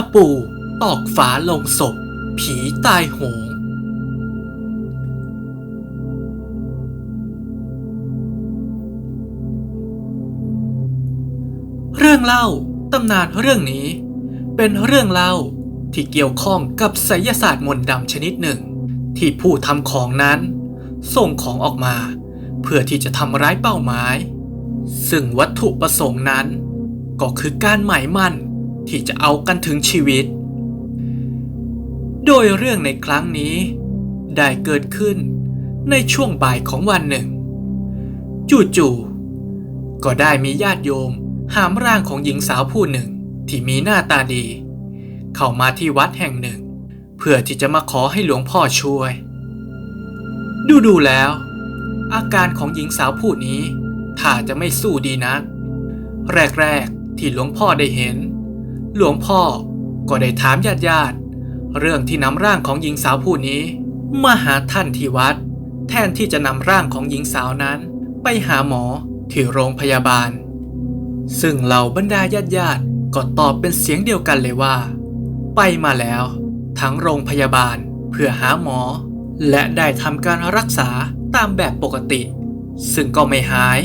ะปูตอกฝาลงศพ ผีตายโหง เรื่องเล่าตำนานเรื่องนี้ เป็นเรื่องเล่าที่เกี่ยวข้องกับไสยศาสตร์มนต์ดำชนิดหนึ่ง ที่ผู้ทำของนั้น ส่งของออกมา เพื่อที่จะทำร้ายเป้าหมาย ซึ่งวัตถุประสงค์นั้น ก็คือการหมายมั่น ที่จะเอากันถึงชีวิต โดยเรื่องในครั้งนี้ ได้เกิดขึ้นในช่วงบ่ายของวันหนึ่ง จู่ๆก็ได้มีญาติโยมหามร่างของหญิงสาวผู้หนึ่งที่มีหน้าตาดี เข้ามาที่วัดแห่งหนึ่ง เพื่อที่จะมาขอให้หลวงพ่อช่วย ดูดูๆแล้ว อาการของหญิงสาวผู้นี้ ถ้าจะไม่สู้ดีนัก แรก ๆ ที่หลวงพ่อได้เห็น หลวงพ่อก็ได้ถามญาติญาติเรื่องที่นำร่างของหญิงสาวผู้นี้ มาหาท่านที่วัด แทนที่จะนำร่างของหญิงสาวนั้น ไปหาหมอที่โรงพยาบาล ซึ่งเหล่าบรรดาญาติญาติก็ตอบเป็นเสียงเดียวกันเลยว่า ไปมาแล้ว ทั้งโรงพยาบาลเพื่อหาหมอ และได้ทำการรักษาตามแบบปกติ ซึ่งก็ไม่หาย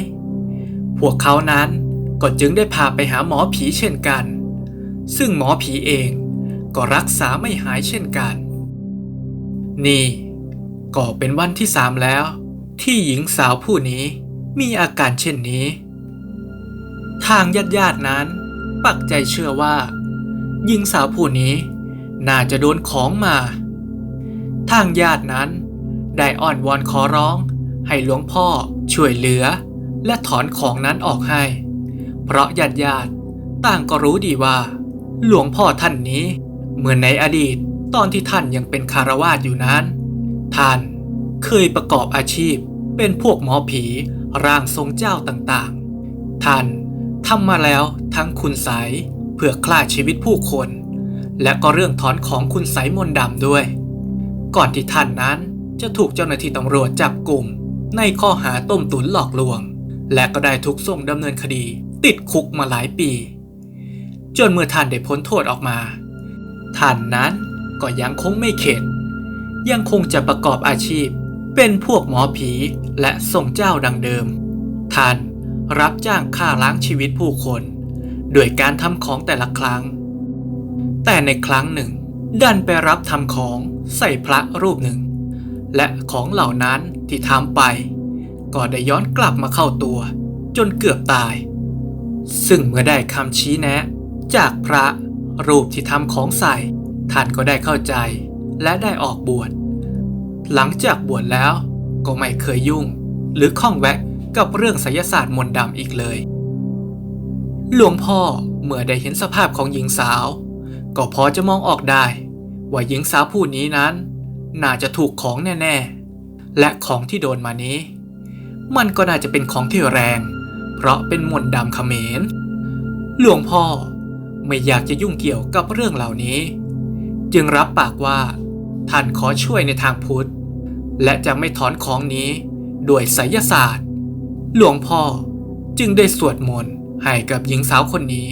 พวกเขานั้นก็จึงได้พาไปหาหมอผีเช่นกัน ซึ่งหมอผีเองก็รักษาไม่หายเช่นกัน นี่ก็เป็นวันที่สามแล้ว ที่หญิงสาวผู้นี้มีอาการเช่นนี้ ทางญาติญาติๆนั้น ปักใจเชื่อว่า หญิงสาวผู้นี้น่าจะโดนของมา ทางญาตินั้น ได้อ้อนวอนขอร้อง ให้หลวงพ่อช่วยเหลือ และถอนของนั้นออกให้ เพราะญาติญาติๆต่างก็รู้ดีว่า หลวงพ่อท่านนี้ เหมือนในอดีตตอนที่ท่านยังเป็นคารวาสอยู่นั้น ท่านเคยประกอบอาชีพ เป็นพวกหมอผีร่างทรงเจ้าต่างๆ ท่านทำมาแล้วทั้งคุณไสยเพื่อคลาชีวิตผู้คน และก็เรื่องถอนของคุณไสยมนดำด้วย ก่อนที่ท่านนั้นจะถูกเจ้าหน้าที่ตำรวจจับกลุ่ม ในข้อหาต้มตุ๋นหลอกลวง และก็ได้ถูกส่งดำเนินคดี ติดคุกมาหลายปี จนเมื่อท่านได้พ้นโทษออกมา ท่านนั้นก็ยังคงไม่เข็ด ยังคงจะประกอบอาชีพ เป็นพวกหมอผีและส่งเจ้าดังเดิม ท่านรับจ้างฆ่าล้างชีวิตผู้คนโดยการทำของแต่ละครั้ง แต่ในครั้งหนึ่ง ดันไปรับทำของใส่พระรูปหนึ่ง และของเหล่านั้นที่ทำไป ก็ได้ย้อนกลับมาเข้าตัว จนเกือบตาย ซึ่งเมื่อได้คำชี้แนะ จากพระรูปที่ทำของใส่ ท่านก็ได้เข้าใจและได้ออกบวช หลังจากบวชแล้วก็ไม่เคยยุ่ง หรือข้องแวะกับเรื่องไสยศาสตร์มนต์ดำอีกเลย หลวงพ่อเมื่อได้เห็นสภาพของหญิงสาว ก็พอจะมองออกได้ ว่าหญิงสาวผู้นี้นั้น น่าจะถูกของแน่ๆ และของที่โดนมานี้ มันก็น่าจะเป็นของที่แรง เพราะเป็นมนต์ดำเขมร หลวงพ่อ ไม่อยากจะยุ่งเกี่ยวกับเรื่องเหล่านี้ จึงรับปากว่า ท่านขอช่วยในทางพุทธ และจะไม่ถอนของนี้ด้วยไสยศาสตร์ หลวงพ่อจึงได้สวดมนต์ให้กับหญิงสาวคนนี้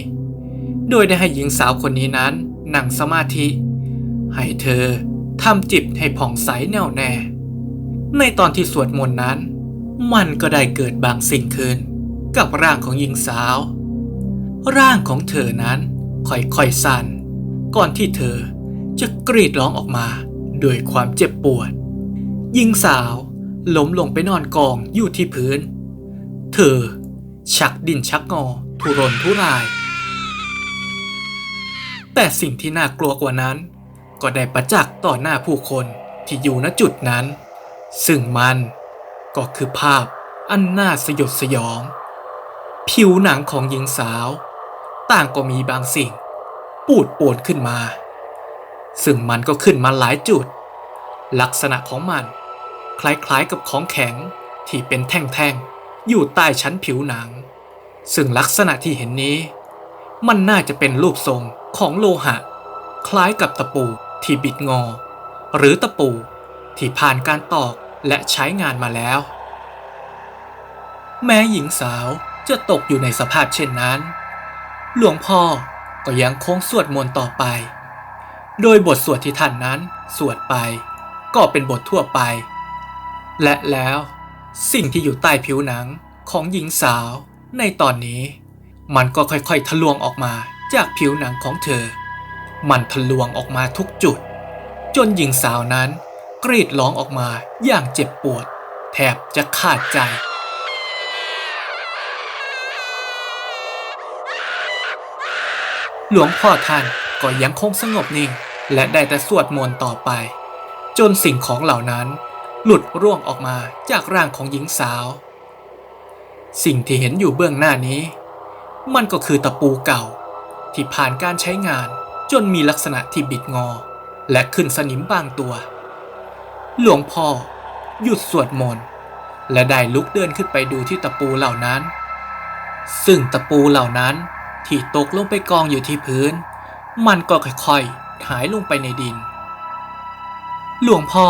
โดยได้ให้หญิงสาวคนนี้นั้นนั่งสมาธิ ให้เธอทำจิตให้ผ่องใสแน่วแน่ ในตอนที่สวดมนต์นั้น มันก็ได้เกิดบางสิ่งขึ้น กับร่างของหญิงสาว ร่างของเธอนั้น ค่อยๆสั่นก่อนที่เธอจะกรีดร้องออกมาด้วยความเจ็บปวดหญิงสาวล้มลงไปนอนกองอยู่ที่พื้น เธอชักดินชักงอทุรนทุราย แต่สิ่งที่น่ากลัวกว่านั้น ก็ได้ประจักษ์ต่อหน้าผู้คนที่อยู่ณจุดนั้น ซึ่งมันก็คือภาพอันน่าสยดสยอง ผิวหนังของหญิงสาว ต่างก็มีบางสิ่ง ปูดโปนขึ้นมา ซึ่งมันก็ขึ้นมาหลายจุด ลักษณะของมัน คล้ายๆกับของแข็งที่เป็นแท่งๆ อยู่ใต้ชั้นผิวหนัง ซึ่งลักษณะที่เห็นนี้ มันน่าจะเป็นรูปทรงของโลหะ คล้ายกับตะปูที่บิดงอ หรือตะปูที่ผ่านการตอกและใช้งานมาแล้ว แม้หญิงสาวจะตกอยู่ในสภาพเช่นนั้น หลวงพ่อก็ยังคงสวดมนต์ต่อไป โดยบทสวดที่ท่านนั้นสวดไป ก็เป็นบททั่วไป และแล้วสิ่งที่อยู่ใต้ผิวหนังของหญิงสาวในตอนนี้ มันก็ค่อยๆ ทะลวงออกมาจากผิวหนังของเธอ มันทะลวงออกมาทุกจุด จนหญิงสาวนั้นกรีดร้องออกมาอย่างเจ็บปวด แทบจะขาดใจ หลวงพ่อท่านก็ยังคงสงบนิ่ง และได้แต่สวดมนต์ต่อไป จนสิ่งของเหล่านั้น หลุดร่วงออกมาจากร่างของหญิงสาว สิ่งที่เห็นอยู่เบื้องหน้านี้ มันก็คือตะปูเก่า ที่ผ่านการใช้งานจนมีลักษณะที่บิดงอ และขึ้นสนิมบางตัว หลวงพ่อหยุดสวดมนต์และได้ลุกเดินขึ้นไปดูที่ตะปูเหล่านั้น ซึ่งตะปูเหล่านั้น ที่ตกลงไปกองอยู่ที่พื้น มันก็ค่อยๆหายลงไปในดิน หลวงพ่อ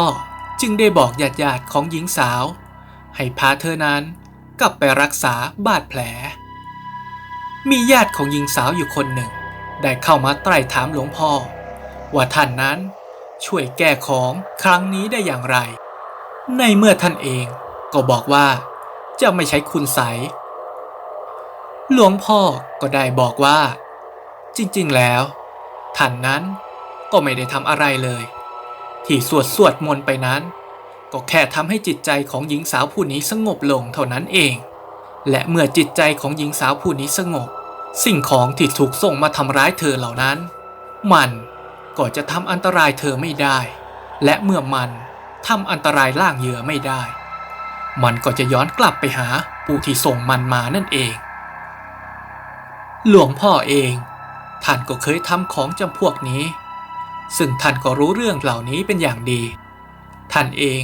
จึงได้บอกญาติญาติของหญิงสาว ให้พาเธอนั้นกลับไปรักษาบาดแผล มีญาติของหญิงสาวอยู่คนหนึ่ง ได้เข้ามาไต่ถามหลวงพ่อ ว่าท่านนั้นช่วยแก้ของครั้งนี้ได้อย่างไร ในเมื่อท่านเองก็บอกว่าจะไม่ใช้คุณใส หลวงพ่อก็ได้บอกว่า จริงๆแล้ว ท่านนั้นก็ไม่ได้ทำอะไรเลย ที่สวดสวดมนต์ไปนั้น ก็แค่ทำให้จิตใจของหญิงสาวผู้นี้สงบลงเท่านั้นเอง และเมื่อจิตใจของหญิงสาวผู้นี้สงบ สิ่งของที่ถูกส่งมาทำร้ายเธอเหล่านั้น มันก็จะทำอันตรายเธอไม่ได้ และเมื่อมันทำอันตรายล่างเหยื่อไม่ได้ มันก็จะย้อนกลับไปหาผู้ที่ส่งมันมานั่นเอง หลวงพ่อเอง ท่านก็เคยทำของจำพวกนี้ ซึ่งท่านก็รู้เรื่องเหล่านี้เป็นอย่างดี ท่านเอง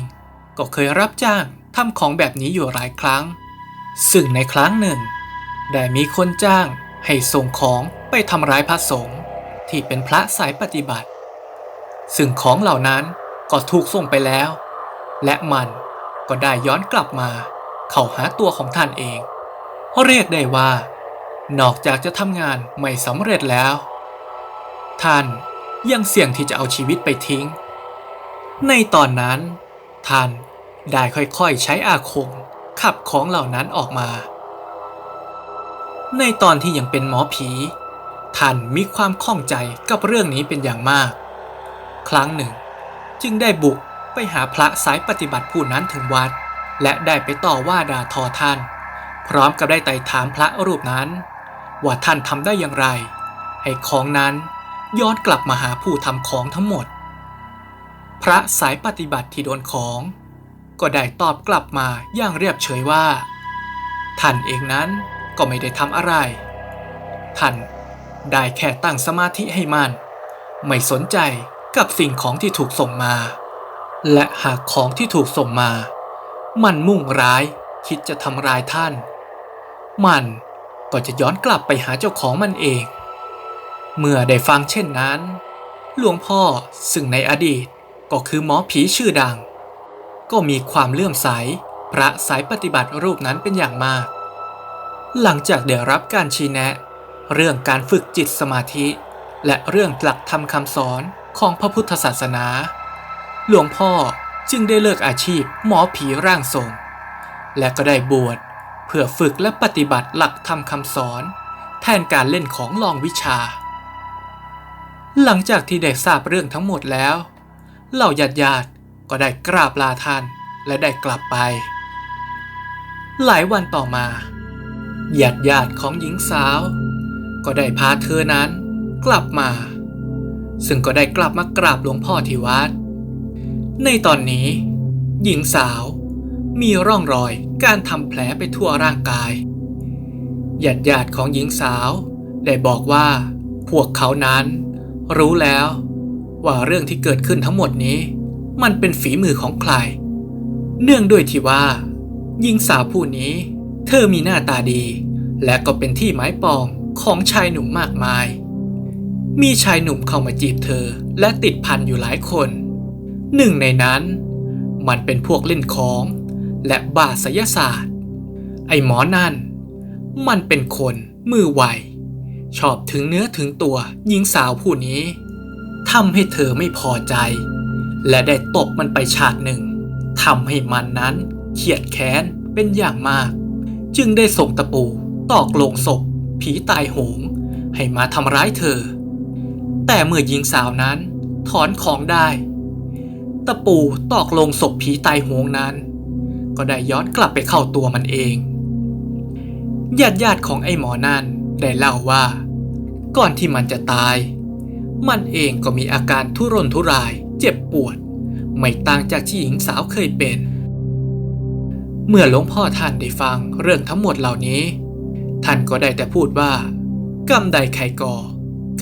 ก็เคยรับจ้างทำของแบบนี้อยู่หลายครั้ง ซึ่งในครั้งหนึ่ง ได้มีคนจ้างให้ส่งของไปทำร้ายพระสงฆ์ที่เป็นพระสายปฏิบัติ ซึ่งของเหล่านั้นก็ถูกส่งไปแล้ว และมันก็ได้ย้อนกลับมา เข้าหาตัวของท่านเองเรียกได้ว่า นอกจากจะทำงานไม่สำเร็จแล้ว ท่านยังเสี่ยงที่จะเอาชีวิตไปทิ้ง ในตอนนั้น ท่านได้ค่อยๆใช้อาคมขับของเหล่านั้นออกมา ในตอนที่ยังเป็นหมอผี ท่านมีความข้องใจกับเรื่องนี้เป็นอย่างมาก ครั้งหนึ่ง จึงได้บุกไปหาพระสายปฏิบัติผู้นั้นถึงวัด และได้ไปต่อว่าด่าทอท่าน พร้อมกับได้ไต่ถามพระรูปนั้น ว่าท่านทำได้อย่างไร ให้ของนั้นย้อนกลับมาหาผู้ทำของทั้งหมด พระสายปฏิบัติที่โดนของ ก็ได้ตอบกลับมาอย่างเรียบเฉยว่า ท่านเองนั้นก็ไม่ได้ทำอะไร ท่านได้แค่ตั้งสมาธิให้มัน ไม่สนใจกับสิ่งของที่ถูกส่งมา และหากของที่ถูกส่งมา มันมุ่งร้ายคิดจะทำร้ายท่าน มัน ก็จะย้อนกลับไปหาเจ้าของมันเอง เมื่อได้ฟังเช่นนั้น หลวงพ่อซึ่งในอดีตก็คือหมอผีชื่อดัง ก็มีความเลื่อมใสพระสายปฏิบัติรูปนั้นเป็นอย่างมาก หลังจากได้รับการชี้แนะ เรื่องการฝึกจิตสมาธิ และเรื่องหลักธรรมคำสอนของพระพุทธศาสนา หลวงพ่อจึงได้เลิกอาชีพหมอผีร่างทรง และก็ได้บวช พื่อฝึกและปฏิบัติหลักธรรมคำสอน แทนการเล่นของลองวิชา หลังจากที่ได้ทราบเรื่องทั้งหมดแล้ว เหล่าญาติญาติก็ได้กราบลาท่านและได้กลับไป หลายวันต่อมาญาติญาติของหญิงสาว ก็ได้พาเธอนั้นกลับมา ซึ่งก็ได้กลับมากราบหลวงพ่อที่วัด ในตอนนี้ หญิงสาวมีร่องรอย การทำแผลไปทั่วร่างกายญาติญาติๆของหญิงสาว ได้บอกว่า พวกเขานั้น รู้แล้ว ว่าเรื่องที่เกิดขึ้นทั้งหมดนี้ มันเป็นฝีมือของใคร เนื่องด้วยที่ว่า หญิงสาวผู้นี้ เธอมีหน้าตาดี และก็เป็นที่หมายปองของชายหนุ่มมากมาย มีชายหนุ่มเข้ามาจีบเธอและติดพันอยู่หลายคน หนึ่งในนั้น มันเป็นพวกเล่นของ และบาศยศาสตร์ ไอ้หมอนั่น มันเป็นคนมือไว ชอบถึงเนื้อถึงตัวหญิงสาวผู้นี้ทำให้เธอไม่พอใจ และได้ตบมันไปฉาดหนึ่งทำให้มันนั้นเขียดแค้นเป็นอย่างมาก จึงได้ส่งตะปูตอกลงศพ ผีตายโหง ให้มาทำร้ายเธอ แต่เมื่อหญิงสาวนั้นถอนของได้ ตะปูตอกลงศพผีตายโหงนั้น ก็ได้ย้อนกลับไปเข้าตัวมันเองญาติญาติของไอ้หมอนั่นได้เล่าว่า ก่อนที่มันจะตาย มันเองก็มีอาการทุรนทุรายเจ็บปวด ไม่ต่างจากที่หญิงสาวเคยเป็น เมื่อหลวงพ่อท่านได้ฟังเรื่องทั้งหมดเหล่านี้ ท่านก็ได้แต่พูดว่า กรรมใดใครก่อ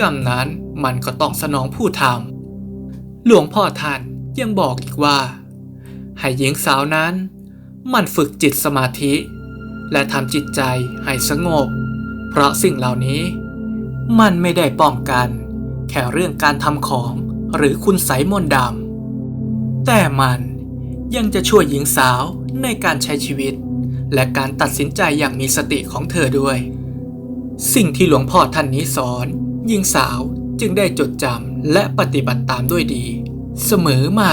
กรรมนั้นมันก็ต้องสนองผู้ทำหลวงพ่อท่านยังบอกอีกว่า ให้หญิงสาวนั้น มันฝึกจิตสมาธิ และทำจิตใจให้สงบ เพราะสิ่งเหล่านี้ มันไม่ได้ป้องกัน แค่เรื่องการทำของหรือคุณไสมนดำแต่มันยังจะช่วยหญิงสาวในการใช้ชีวิต และการตัดสินใจอย่างมีสติของเธอด้วย สิ่งที่หลวงพ่อท่านนี้สอน หญิงสาวจึงได้จดจำและปฏิบัติตามด้วยดี เสมอมา